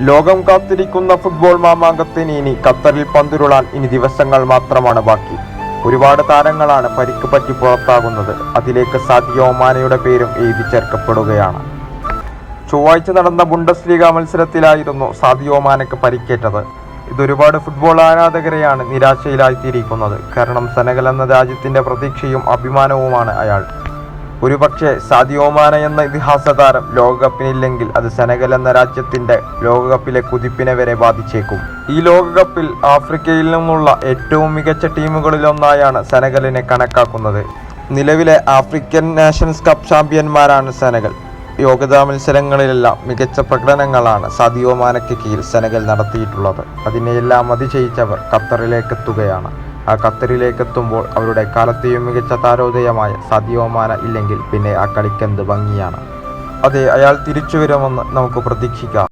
ലോകം കാത്തിരിക്കുന്ന ഫുട്ബോൾ മാമാങ്കത്തിന് ഇനി ഖത്തറിൽ പന്തുരുളാൻ ഇനി ദിവസങ്ങൾ മാത്രമാണ് ബാക്കി. ഒരുപാട് താരങ്ങളാണ് പരിക്ക് പറ്റി പുറത്താകുന്നത്. അതിലേക്ക് സാദിയോ മാനയുടെ പേരും എഴുതി ചേർക്കപ്പെടുകയാണ്. ചൊവ്വാഴ്ച നടന്ന ബുണ്ടസ് ലീഗ മത്സരത്തിലായിരുന്നു സാദിയോ മാനയ്ക്ക് പരിക്കേറ്റത്. ഇതൊരുപാട് ഫുട്ബോൾ ആരാധകരെയാണ് നിരാശയിലായിത്തീരിക്കുന്നത് കാരണം സെനഗൽ എന്ന രാജ്യത്തിന്റെ പ്രതീക്ഷയും അഭിമാനവുമാണ് അയാൾ. ഒരുപക്ഷെ സാദിയോമാന എന്ന ഇതിഹാസ താരം ലോകകപ്പിനില്ലെങ്കിൽ അത് സെനഗൽ എന്ന രാജ്യത്തിന്റെ ലോകകപ്പിലെ കുതിപ്പിനെ വരെ ബാധിച്ചേക്കും. ഈ ലോകകപ്പിൽ ആഫ്രിക്കയിൽ നിന്നുള്ള ഏറ്റവും മികച്ച ടീമുകളിലൊന്നായാണ് സെനഗലിനെ കണക്കാക്കുന്നത്. നിലവിലെ ആഫ്രിക്കൻ നാഷൻസ് കപ്പ് ചാമ്പ്യന്മാരാണ് സെനഗൽ. യോഗ്യതാ മത്സരങ്ങളിലെല്ലാം മികച്ച പ്രകടനങ്ങളാണ് സാദിയോമാനയ്ക്ക് കീഴിൽ സെനഗൽ നടത്തിയിട്ടുള്ളത്. അതിനെയെല്ലാം അതിജയിച്ചവർ ഖത്തറിലേക്ക് എത്തുകയാണ് ഖത്തറിലേക്കെത്തുമ്പോൾ അവരുടെ കാലത്തെയും മികച്ച താരോദയമായ സാദിയോ ഇല്ലെങ്കിൽ പിന്നെ ആ കളിക്കെന്ത് ഭംഗിയാണ്. അതെ അയാൾ തിരിച്ചു വരുമെന്ന് നമുക്ക് പ്രതീക്ഷിക്കാം.